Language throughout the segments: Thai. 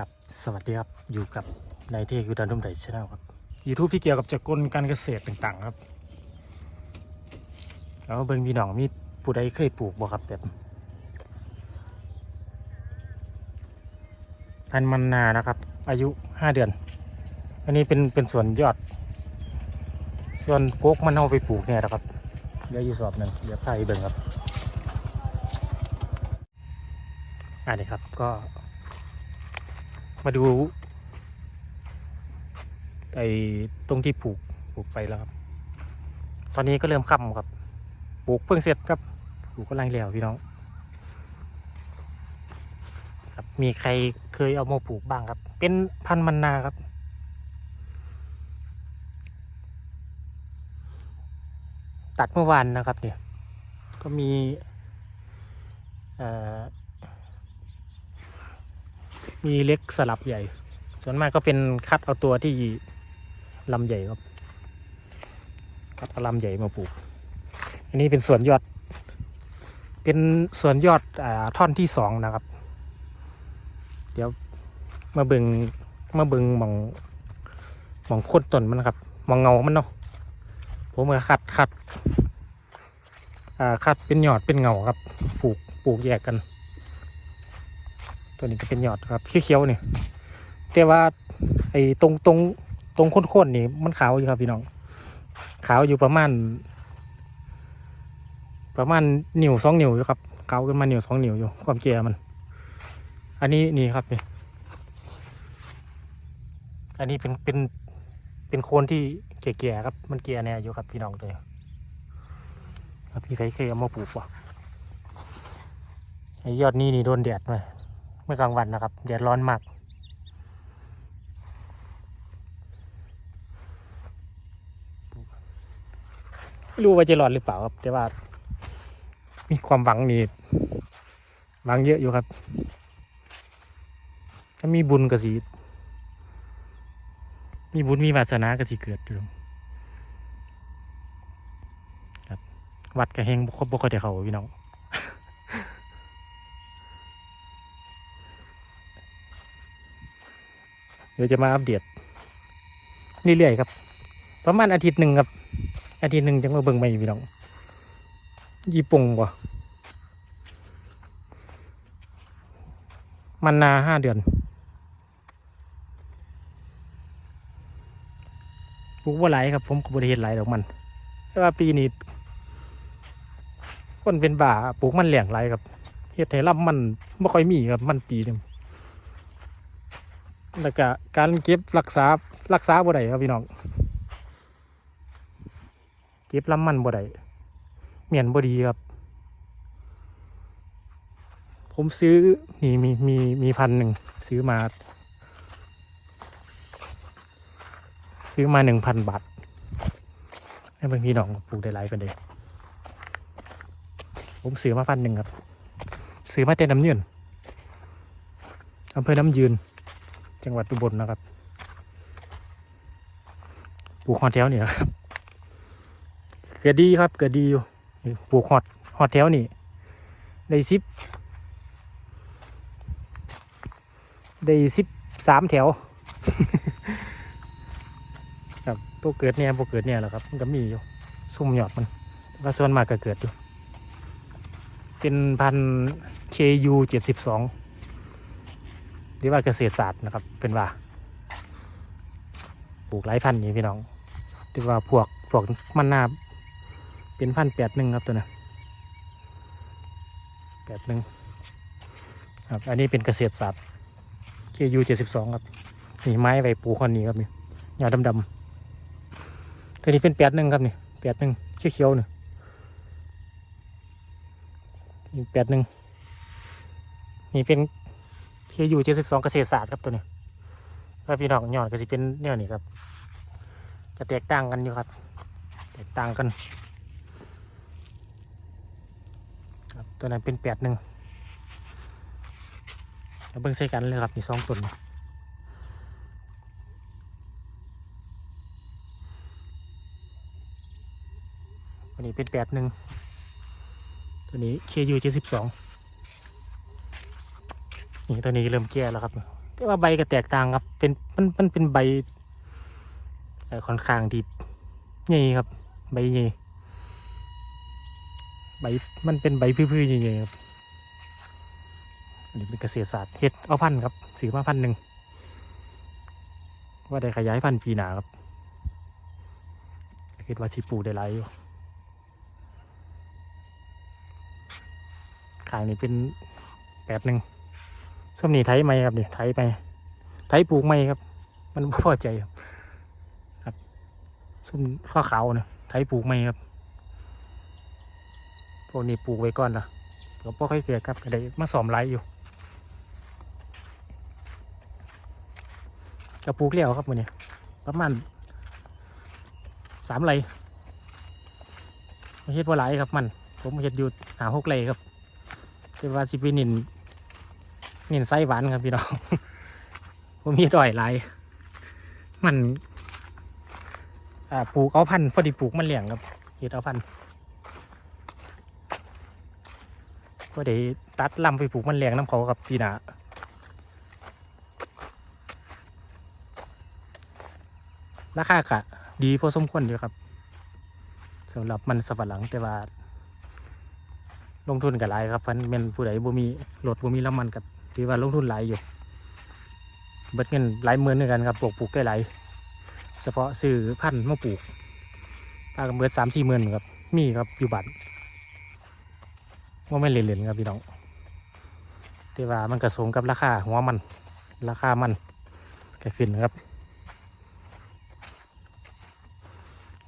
ครับ สวัสดีครับ อยู่กับนายเทคือดันทุ่มไดชแนลครับยูทูบที่เกี่ยวกับจักรกลการเกษตรต่างๆครับ แล้วเบิ่งพี่น้องมีผู้ใดเคยปลูกบ่ครับแบบพันมันนานะครับ อายุห้าเดือน อันนี้เป็นเป็นส่วนยอด ส่วนโกกมันเอาไปปลูกเนี่ยนะครับเดี๋ยวอยู่สอบหนึ่งเดี๋ยวพาไปเบิ่งครับอันนี้ครับก็ มาดูไอ้ตรงที่ปลูกปลูกไปแล้วครับ ตอนนี้ก็เริ่มค่ำครับ ปลูกเพิ่งเสร็จครับ ปลูกก็ลังแล้วพี่น้อง ครับ มีใครเคยเอามาปลูกบ้างครับ เป็นพันธุ์มันนาครับ ตัดเมื่อวานนะครับเนี่ย ก็มี เอ่อ มีเล็กสลับใหญ่ ส่วนมากก็เป็นคัดเอาตัวที่ลำใหญ่ครับ คัดเอาลำใหญ่มาปลูก อันนี้เป็นส่วนยอด เป็นส่วนยอดอท่อนที่สองนะครับ เดี๋ยวมาเบิงมาเบิงมองมองโคนต้นมันครับมองเงามันเนาะ ผมก็คัดคัดอ่าคัดเป็นยอดเป็นเงาครับ ปลูกปลูกแยกกัน ตัวนี้ก็เป็นยอดครับเขียวๆนี่แต่ว่าไอ้ตรงตรงตรงโค้นๆนี่มันขาวอยู่ครับพี่น้องขาวอยู่ประมาณ ประมาณนิ้วสองนิ้วอยู่ครับขาวขึ้นมานิ้วสองนิ้วอยู่ความแก่มัน อันนี้นี่ครับนี่อันนี้เป็นเป็นเป็นโคนที่แก่ๆครับ มันแก่แน่อยู่ครับพี่น้องเลยครับพี่ใครเคยเอามาปลูกวะไอ้ยอดนี้นี่โดนแดดมา มื่อกลางวันนะครับแดดร้อนมากไม่รู้ว่าจะรอดหรือเปล่าครับ แต่ว่า มีความหวังนี่หวังเยอะอยู่ครับ ถ้ามีบุญกสีมีบุญมีวาสนากสีเกิดอยู่ครับ วัดกระเฮงบ่ครบบ่ค่อยได้เขาพี่น้อง ดี๋ยวจะมาอัปเดตเรื่อยๆครับ ประมาณอาทิตย์หนึ่งครับ อาทิตย์หนึ่งจังมาเบิ่งใหม่พี่น้องยี่ปงบ่มันนาห้าเดือนปลูกว่าหลายครับ ผมก็บริเห็นหลดอกมันแต่ว่าปีนี้คนเป็นบ่าปลูกมันแหลงหลายครับเฮ็ดให้ลำมันไม่ค่อยมีครับมันปีนึง แล้วก็การเก็บรักษารักษาบ่ได้ครับพี่น้องเก็บลำมันบ่ได้เมียนบ่ดีครับ ผมซื้อนี่มีมีมีพันหนึ่งซื้อมา ซื้อมาหนึ่งพันบาทให้เพื่อนพี่น้องปลูกได้หลายกันเลยผมซื้อมาพันหนึ่งครับ ซื้อมาแต่น้ำเยืนอำเภอน้ำยืน จังหวัดอุบลนะครับปลูกฮอตแถวนี่ครับเกิดดีครับเกิดดีอยู่ปลูกฮอตฮอตแถวนี่ได้สิบได้สิบสามแถวครับพวกเกิดเนี่ยพวกเกิดเนี่ยแหละครับมันก็มีอยู่ซุ่มหยอดมันแต่ว่าส่วนมากก็เกิดอยู่ เป็นพัน KU เจ็ดสิบสอง หรือว่าเกษตรศาสตร์นะครับเป็นว่าปลูกหลายพันธุ์นี่พี่น้องหรือว่าพวกพวกมันนาเป็นพันแปดหนึ่งครับตัวนี้แปดหนึ่งครับอันนี้เป็นเกษตรศาสตร์ KU เจ็ดสิบสองครับนี่ไม้ไว้ปลูกคนนี้ครับนี่ยาดำดำๆตัวนี้เป็นแปดหนึ่งครับนี่แปดหนึ่งเขียวๆนี่นี่แปดหนึ่งนี่เป็น เคอยู่เจ็ดสิบสองเกษตรศาสตร์ครับตัวนี้แล้วพี่น้องยอดก็สิเป็นเนี่ยนี่ครับจะแตกต่างกันอยู่ครับ แตกต่างกันครับตัวนั้นเป็นแปดหนึ่งแล้วเบิ่งใส่กันเลยครับนี่สองต้นนี่ตัวนี้เป็นแปดหนึ่ง ตัวนี้เคยูเจ็ดสิบสอง นี่ตัวนี้เริ่มแก่แล้วครับแต่ว่าใบก็แตกต่างครับ เป็นมันมันเป็นใบค่อนข้างที่ใหญ่ครับ ใบใหญ่ใบมันเป็นใบพื้นๆใหญ่ๆครับอันนี้เป็นเกษตรศาสตร์เฮ็ดเอาพันธุ์ครับซื้อมาพันธุ์หนึ่งว่าได้ขยายพันธุ์ปีหนาครับคิดว่าสิปูได้หลายอยู่ขางนี้เป็นแปดหนึ่ง ส้มนี่ไทยไหมครับเนี่ยไทยไปไทยปลูกไหมครับ มันพอใจครับครับส้มข้าวขาวเนี่ยไทยปลูกไหมครับพวกนี้ปลูกไว้ก่อนละก็บ่ค่อยเกิดครับก็ได้มาสอมไรอยู่ก็ปลูกแล้วครับมือนี้ประมาณสามไรไม่เฮ็ดว่าหลายครับมัน ผมเฮ็ดอยู่หาหกไรครับแต่ว่าสิไปนิน เนินไส้หวานครับพี่น้องผมมีดอยหลายมันปลูกเอาพันธุ์พอดีปลูกมันเหลี้ยงครับเฮ็ดเอาพันธุ์พอดีตัดลำไปปลูกมันเหลี้ยงน้ำเขาครับพี่นาราคากะดีพอสมควรอยู่ครับสำหรับมันสับปะหลังแต่ว่า ลงทุนกับหลายครับพันแม่นผู้ใดบ่มีรถบ่มีน้ำมันกับ ถือว่าลงทุนหลายอยู่ เบิดเงินหลายหมื่นเหมือนกันครับปลูกปลูกได้หลายเฉพาะซื้อพันธุ์มาปลูกปลากระเบิดสามสี่หมื่นครับ มีครับอยู่บัตรว่าไม่เล่นๆครับพี่น้องแต่ว่ามันกระสมกับราคาหัวมัน ราคามันก็ขึ้นครับ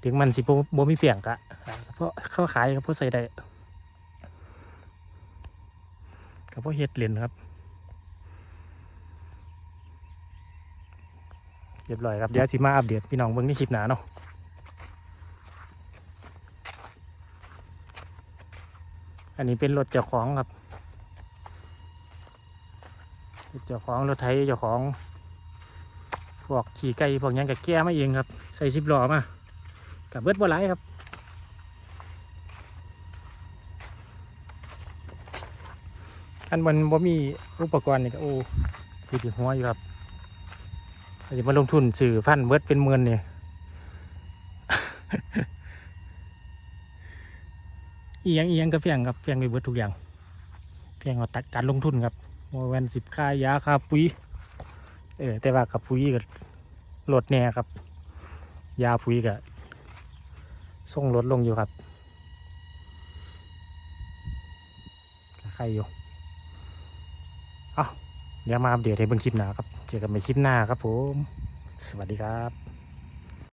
ถึงมันสิบโบมีเปลี่ยงกะเพราะเข้าขายกับพวกใส่ได้กับพวกเฮ็ดเหรียญครับ รียบร้อยครับ เดี๋ยวสิมาอัปเดตพี่น้องเบิ่งในคลิปหนาเนาะอันนี้เป็นรถเจ้าของครับรถเจ้าของรถไถเจ้าของพวกขี่ไก่พวกยังกับแก้มาเองครับ ใส่สิบล้อมากับเบิดบ่หลายครับอันมันบ่มีอุปกรณ์นี่ก็โอ้คือที่หัวอยู่ครับ จะมาลงทุนสื่อฟันเบิดเป็นหมื่นเนี่ยเอียังอียงก็เพียงครับเพียงไปเบิดทุกอย่าง เพียงเอาตัดการลงทุนครับโมเวนสิบค่ายาค่าปุ๋ยเออแต่ว่ากับปุ๋ยก็ลดแน่ครับ ยาปุ๋ยก็ส่งลดลงอยู่ครับใครอยู่ เอาเดี๋ยวมาอัปเดตให้เบิ่งคลิปหนาครับ เจอกันใหม่คลิปหน้าครับผม สวัสดีครับ